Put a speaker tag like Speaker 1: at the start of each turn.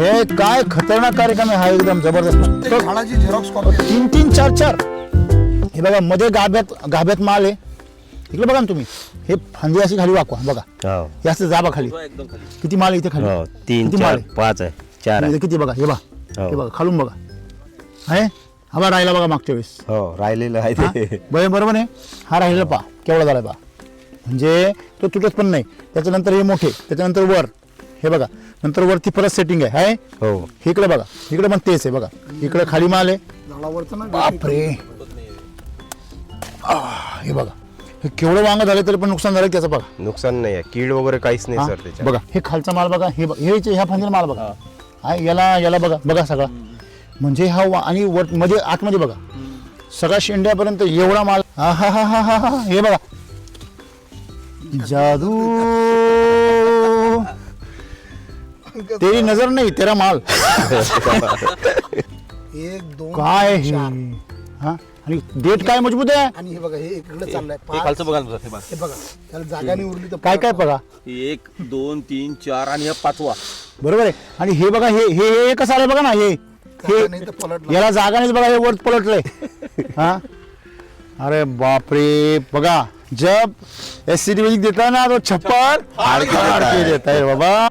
Speaker 1: हे काय खतरनाक कार्यक्रम आहे हा एकदम जबरदस्त.
Speaker 2: ते झाडाची झेरॉक्स कॉपी
Speaker 1: तीन तीन चार चार. हे बघा मध्ये गाभ्यात गाभ्यात माल आहे. इकडे बघा ना तुम्ही. हे फांदी अशी खाली वाकवा बघा.
Speaker 3: हो.
Speaker 1: हे असं जाबा खाली. किती माल आहे इथे खाली?
Speaker 3: हो तीन
Speaker 1: किती माल
Speaker 3: चार पाच आहे. चार आहे.
Speaker 1: किती बघा हे बघा.
Speaker 3: हो.
Speaker 1: हे बघा खालून बघा. आहे? हा बा राहिला बघा मागच्या वेळेस.
Speaker 3: हो राहिलेलं आहे
Speaker 1: हा?
Speaker 3: ते.
Speaker 1: बरं बरोबर आहे. हा राहिलेला पा केवढा झाला पा म्हणजे तो तुटत पण नाही. त्याच्यानंतर हे मोठे त्याच्यानंतर वर. हे बघा नंतर वरती परत सेटिंग आहे. हाय?
Speaker 3: हो.
Speaker 1: इकडे बघा इकडे पण तेच आहे बघा. इकडे खाली माल आहे. बापरे आह, हे बघा. हे केवढं वांग झालं तरी पण नुकसान झालं त्याचं बघा.
Speaker 3: नुकसान नाही आहे. कीड वगैरे काहीच नाही सर
Speaker 1: बघा हे खालचा माल बघा हे बघा हे ह्या फांदीला माल बघा. हा. याला याला बघा बघा सगळा. म्हणजे हा वा- आणि वर मध्ये आतमध्ये बघा. सगळा शेंड्यापर्यंत एवढा माल हा हा हा हा हा हा हे बघा. जादू. तेरी नजर नाही तेरा माल.
Speaker 2: एक दोन
Speaker 1: काय हे?
Speaker 2: चार.
Speaker 1: हा? आणि डेट काय मजबूत आहे?
Speaker 2: आणि हे बघा हे इकडे चाललंय.
Speaker 4: हे
Speaker 2: पाच
Speaker 4: खालचं बघा ना हे बघा.
Speaker 2: हे बघा त्याला जागा नाही उरली तर
Speaker 1: काय काय बघा?
Speaker 4: एक दोन तीन चार आणि हा पाचवा.
Speaker 1: बरोबर आहे. आणि हे बघा हे हे हे कसं आलं बघा ना हे.
Speaker 2: जागा नाही
Speaker 1: हे
Speaker 2: तर पलटलं.
Speaker 1: याला जागा बघा हे वर पलटलंय. हा? अरे बापरे. बघा जब एस सी डी देता ना तो छप्पर हाडके हाडके देता है बाबा.